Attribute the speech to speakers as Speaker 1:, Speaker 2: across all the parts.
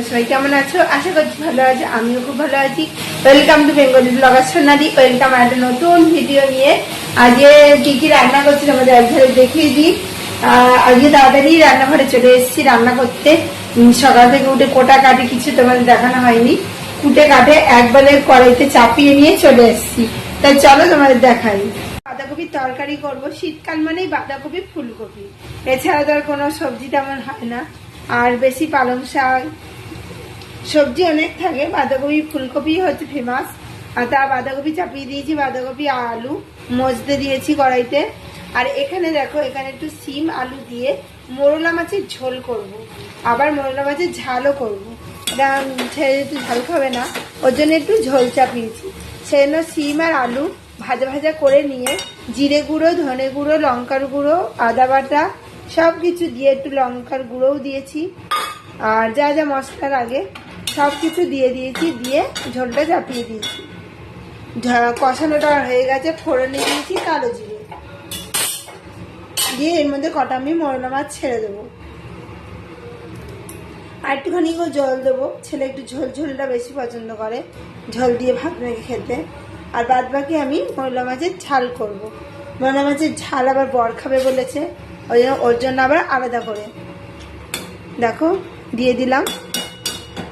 Speaker 1: সবাই কেমন আছো? আশা করছি ভালো আছো, আমিও খুব ভালো আছি। Welcome to Bengali blogger Sonali welcome আর একটা নতুন ভিডিও নিয়ে। আজকে কি কি রান্না করছি তোমাদের একবারে দেখিয়ে দিই। আজকে তাড়াতাড়ি রান্নাঘরে চলে এসেছি রান্না করতে। সকাল থেকে উঠে কোটা কাটে, কিছু তোমাদের দেখানো হয়নি। কুটে কাটে, একবারে কড়াইতে চাপিয়ে নিয়ে চলে এসেছি। তাই চলো তোমাদের দেখাই। বাঁধাকপির তরকারি করব। শীতকাল মানেই বাঁধাকপি, ফুলকপি। এছাড়া তো আর কোনো সবজি তেমন হয় না। আর বেশি পালং শাক সবজি অনেক থাকে, বাঁধাকপি, ফুলকপি হচ্ছে ফেমাস আর তা বাঁধাকপি চাপিয়ে দিয়েছি, বাঁধাকপি, আলু, মজতে দিয়েছি কড়াইতে আর এখানে দেখো, এখানে একটু সিম, আলু দিয়ে মোরলা মাছের ঝোল করব। আবার মোরলা মাছের ঝালও করব। ছেলে যেহেতু ঝাল খাবে না, ওর জন্য একটু ঝোল চাপিয়েছি সেই জন্য সিম আর আলু ভাজা ভাজা করে নিয়ে, জিরে গুঁড়ো, ধনে গুঁড়ো, লঙ্কার গুঁড়ো, আদা বাটা সব কিছু দিয়ে একটু লঙ্কার গুঁড়োও দিয়েছি আর যা যা মশলা লাগে সব কিছু দিয়ে দিয়েছি, দিয়ে ঝোলটা চাপিয়ে দিয়েছি। কষানোটা হয়ে গেছে, ফোড়নে দিয়েছি কালো জিরে। দিয়ে এর মধ্যে কটা আমি মরলা মাছ ছেড়ে দেবো। আর একটুখানি জল দেবো, ছেলে একটু ঝোল, ঝোলটা বেশি পছন্দ করে। ঝোল দিয়ে ভাত মেখে খেতে। আর বাদ বাকি আমি মরলা মাছের ঝাল করব। মরলা মাছের ঝাল আবার বর খাবে বলেছে, ওই জন্য ওর জন্য আবার আলাদা করে। দেখো, দিয়ে দিলাম।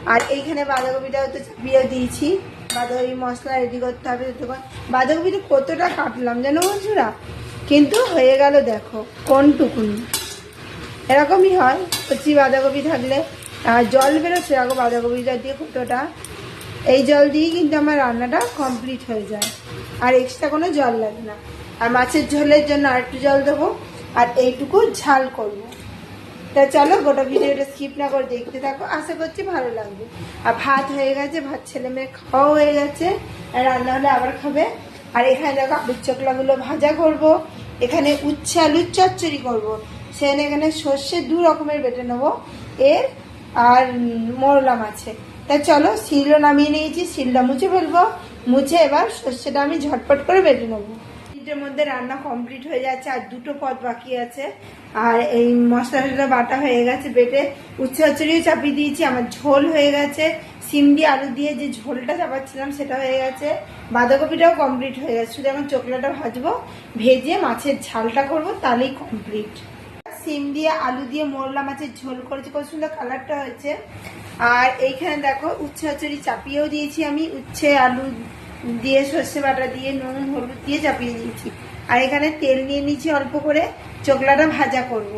Speaker 1: আর এইখানে বাঁধাকপিটাও তো চাপিয়ে দিয়েছি। বাঁধাকপি মশলা রেডি করতে হবে ততক্ষণ বাঁধাকপিটা কতটা কাটলাম যেন বন্ধুরা? কিন্তু হয়ে গেল দেখো, কোনটুকুনি। এরকমই হয়, কচি বাঁধাকপি থাকলে। আর জল বেরোচ্ছে, দেখো বাঁধাকপিটা দিয়ে কতটা। এই জল দিয়েই কিন্তু আমার রান্নাটা কমপ্লিট হয়ে যায়। আর এক্সট্রা কোনো জল লাগে না। আর মাছের ঝোলের জন্য আর একটু জল দেবো। আর এইটুকু ঝাল করব। তা চলো গোটা ভিডিওটা স্কিপ না করে দেখতে থাকো, আশা করছি ভালো লাগবে। আর ভাত হয়ে গেছে, ভাত ছেলে মেয়ে খাওয়া হয়ে গেছে, আর রান্না হলে আবার খাবে। আর এখানে দেখো আলুর চকলাগুলো ভাজা করব, এখানে উচ্ছে আলুর চচ্চড়ি করব। সেখানে এখানে সর্ষে দু রকমের বেটে নেব, এর আর মোরলা মাছে। তা চলো শিলও নামিয়ে নিয়েছি, শিলটা মুছে ফেলব, মুছে এবার সর্ষেটা আমি ঝটপট করে বেটে নেব। মিনিটের মধ্যে রান্না কমপ্লিট হয়ে যাচ্ছে, আর দুটো পদ বাকি আছে। আর এই মশলা টশলা বাটা হয়ে গেছে, বেটে উচ্ছে চাপিয়ে দিয়েছি, আমার ঝোল হয়ে গেছে। সিম দিয়ে আলু দিয়ে যে ঝোলটা চাপাচ্ছিলাম সেটা হয়ে গেছে। বাঁধাকপিটাও কমপ্লিট হয়ে গেছে, শুধু এখন চোখলাটা ভাজবো, ভেজে মাছের ঝালটা করব, তাহলেই কমপ্লিট। সিম দিয়ে আলু দিয়ে মোরলা মাছের ঝোল করেছি, কত সুন্দর কালারটা হয়েছে। আর এইখানে দেখো উচ্ছে চাপিয়েও দিয়েছি আমি, উচ্ছে, আলু দিয়ে সর্ষে বাটা দিয়ে, নুন, হলুদ দিয়ে চাপিয়ে দিয়েছি আর এখানে তেল নিয়ে নিয়েছি অল্প করে চোকলাটা ভাজা করব।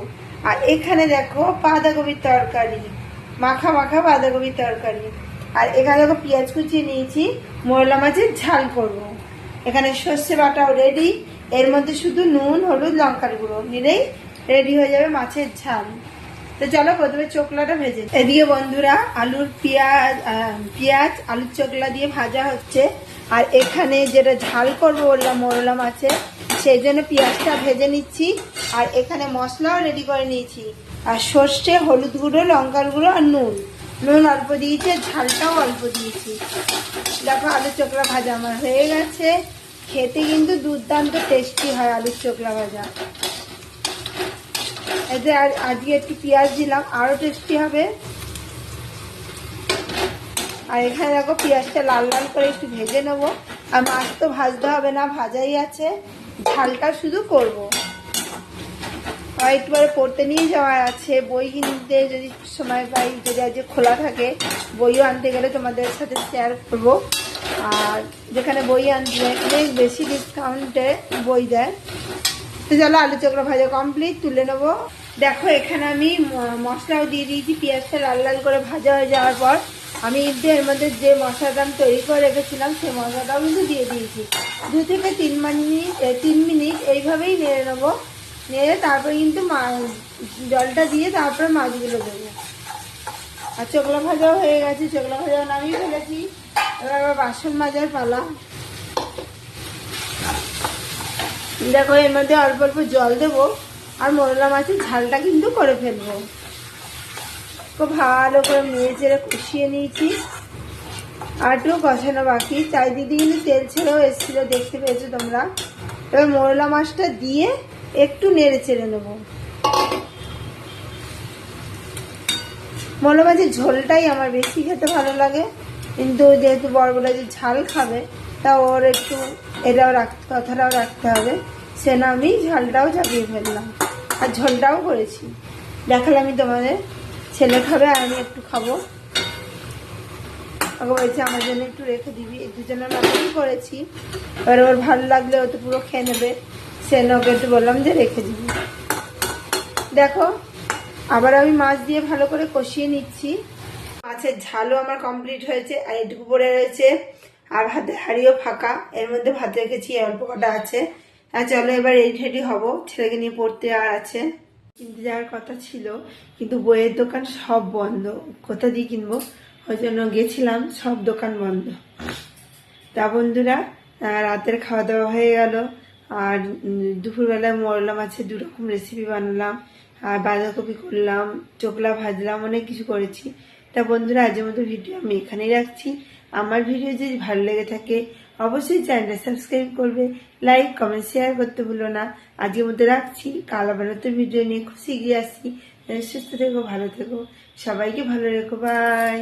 Speaker 1: আর এখানে দেখো বাঁধাকপির তরকারি, মাখা মাখা বাঁধাকপির তরকারি আর এখানে দেখো পেঁয়াজ কুচিয়ে নিয়েছি মোরলা মাছের ঝাল করব। এখানে সর্ষে বাটাও রেডি এর মধ্যে শুধু নুন, হলুদ, লঙ্কার গুঁড়ো নিলেই রেডি হয়ে যাবে মাছের ঝাল তো চলো প্রথমে চোকলাটা ভেজে। এদিকে বন্ধুরা, আলুর পেঁয়াজ পেঁয়াজ, আলুর চোকলা দিয়ে ভাজা হচ্ছে। আর এখানে যেটা ঝাল করব বললাম মোরলা মাছে সেই জন্য পেঁয়াজটা ভেজে নিচ্ছি। আর এখানে মশলাও রেডি করে নিয়েছি। আর সর্ষে, হলুদ গুঁড়ো, লঙ্কার গুঁড়ো আর নুন। নুন অল্প দিয়েছি ঝালটাও অল্প দিয়েছি। দেখো আলুর চোকলা ভাজা আমার হয়ে গেছে। খেতে কিন্তু দুর্দান্ত টেস্টি হয় আলুর চোকলা ভাজা। এতে আজকে একটু পেঁয়াজ দিলাম আরও টেস্টি হবে। আর এখানে দেখো পেঁয়াজটা লাল লাল করে একটু ভেজে নেব। আর মাছ তো ভাজতে হবে না, ভাজাই আছে। ঝালটা শুধু করব। আর একটু পড়তে নিয়ে যাওয়ার আছে। বই কিনতে যদি সময় পাই, যদি আজকে খোলা থাকে, বইও আনতে গেলে তোমাদের সাথে শেয়ার করব। আর যেখানে বই আনতে অনেক বেশি ডিসকাউন্টে বই দেয়। তো চলো আলু চক্র ভাজা কমপ্লিট তুলে নেব। দেখো, এখানে আমি মশলাও দিয়ে দিয়েছি, পেঁয়াজটা লাল লাল করে ভাজা হয়ে যাওয়ার পর আমি এর মধ্যে যে মশলাটা আমি তৈরি করে রেখেছিলাম সেই মশলাটাও কিন্তু দিয়ে দিয়েছি। দু থেকে তিন মিনিট তিন মিনিট এইভাবেই নেড়ে নেব। নেড়ে তারপরে কিন্তু জলটা দিয়ে তারপরে মাছগুলো দেবো। আর চোখলা ভাজাও হয়ে গেছে চোখলা ভাজাও নামিয়ে ফেলেছি। এবার আবার বাসন মাজার পালা। দেখো, এর মধ্যে অল্প অল্প জল দেবো। আর মোরলা মাছের ঝালটা কিন্তু করে ফেলব। খুব ভালো করে মেয়ে চেড়ে কষিয়ে নিয়েছি। আর একটু কষানো বাকি। চারিদিকে কিন্তু তেল ছেড়েও এসেছিল, দেখতে পেয়েছ তোমরা। এবার মোরলা মাছটা দিয়ে একটু নেড়ে চেড়ে নেব। মৌলা মাছের ঝোলটাই আমার বেশি খেতে ভালো লাগে। কিন্তু যেহেতু বড়গুলো যে ঝাল খাবে, তা ওর একটু এটাও রাখতে কথাটাও রাখতে হবে। সে না আমি ঝালটাও চাপিয়ে ফেললাম। আর ঝোলটাও করেছি। দেখালামই তোমাদের। ছেলে খাবে আর আমি একটু খাব। ওকে বলছে, আমার জন্য একটু রেখে দিবি। এই দুজনের মতনই করেছি। এবার ওর ভালো লাগলে ও তো পুরো খেয়ে নেবে। সে ওকে একটু বললাম যে রেখে দিবি। দেখো, আবার আমি মাছ দিয়ে ভালো করে কষিয়ে নিচ্ছি। মাছের ঝালও আমার কমপ্লিট হয়েছে আর এটুকু পড়ে রয়েছে। আর ভাতের হাঁড়িও ফাঁকা। এর মধ্যে ভাত রেখেছি, অল্প কটা আছে। আর চলো এবার এই রেডি হব। ছেলেকে নিয়ে পড়তে আর আছে। কিনতে যাওয়ার কথা ছিল, কিন্তু বইয়ের দোকান সব বন্ধ। কোথা দিয়ে কিনবো? ওই জন্য গেছিলাম, সব দোকান বন্ধ। তা বন্ধুরা রাতের খাওয়া দাওয়া হয়ে গেল। আর দুপুরবেলায় মরলা মাছের দু রকম রেসিপি বানালাম। আর বাঁধাকপি করলাম, চোকলা ভাজলাম, অনেক কিছু করেছি। তা বন্ধুরা, আজের মতো ভিডিও আমি এখানেই রাখছি। আমার ভিডিও যদি ভালো লেগে থাকে অবশ্যই চ্যানেলটা সাবস্ক্রাইব করবে, লাইক, কমেন্ট শেয়ার করতে ভুলো না। আজকের মধ্যে রাখছি। কাল আবার নতুন ভিডিও নিয়ে খুশি গিয়ে আসছি। সুস্থ থেকো, ভালো থেকো। সবাইকে ভালো রেখো। বাই